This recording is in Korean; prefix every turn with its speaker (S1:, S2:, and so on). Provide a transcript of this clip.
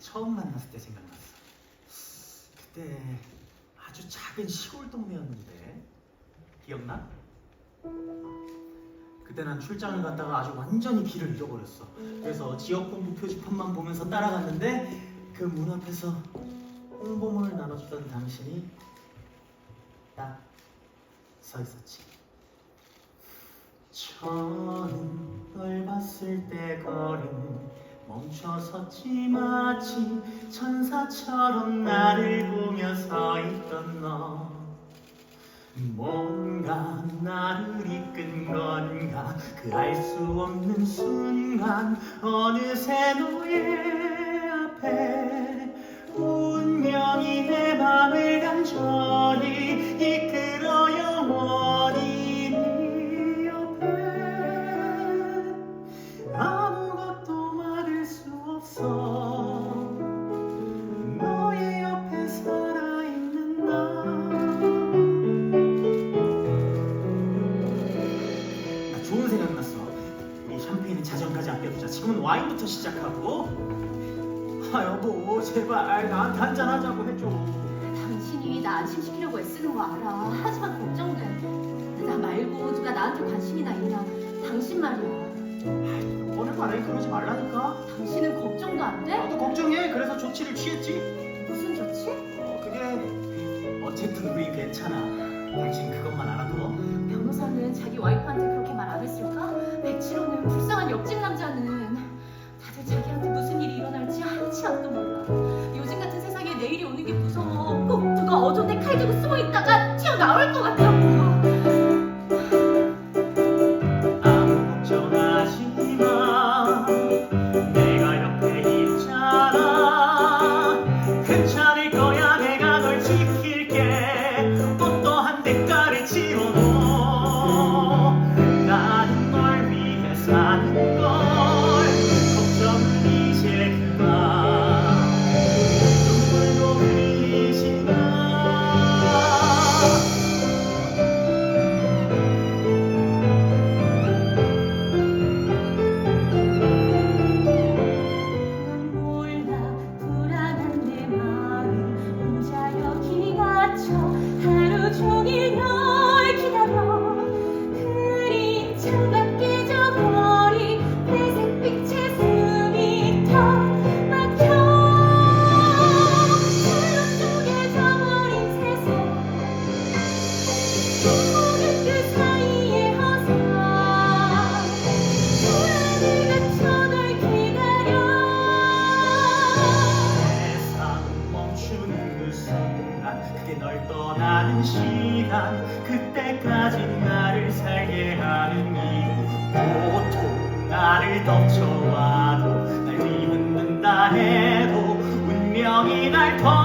S1: 처음 만났을 때 생각났어. 그때 아주 작은 시골 동네였는데 기억나? 그때 난 출장을 갔다가 아주 완전히 길을 잃어버렸어. 그래서 지역 본부 표지판만 보면서 따라갔는데 그 문 앞에서 홍보물을 나눠주던 당신이 딱 서 있었지. 처음 널 봤을 때 거리는 멈춰섰지 마치 천사처럼 나를 보며 서 있던 너. 뭔가 나를 이끈 건가? 그 알 수 없는 순간 어느새 너의 앞에 운명이 내 맘을 간절 자정까지 아껴두자 지금은 와인부터 시작하고 아 여보 제발 나한테 한잔 하자고 해줘
S2: 당신이 나 안심시키려고 애쓰는 거 알아. 하지만 걱정돼. 나 말고 누가 나한테 관심이나 있나. 당신 말이야.
S1: 오늘 말해 그러지 말라니까
S2: 당신은 걱정도 안 돼?
S1: 나도 걱정해 그래서 조치를 취했지
S2: 무슨 조치?
S1: 어 그게 어쨌든 우리 괜찮아 당신 그것만 알아둬
S2: 변호사는 자기 와이프한테 그렇게 말 안 했을까? 백칠호는 불쌍한 옆집 남자는 다들 자기한테 무슨 일이 일어날지 한치 앞도 몰라. 요즘 같은 세상에 내일이 오는 게 무서워. 꼭 누가 어둠에 칼 들고 숨어 있다가 튀어나올 것 같아.
S1: 떠나는 시간 그때까지 나를 살게 하는 이 보통 나를 덮쳐와도 날 뒤흔든다 해도 운명이 날 덮쳐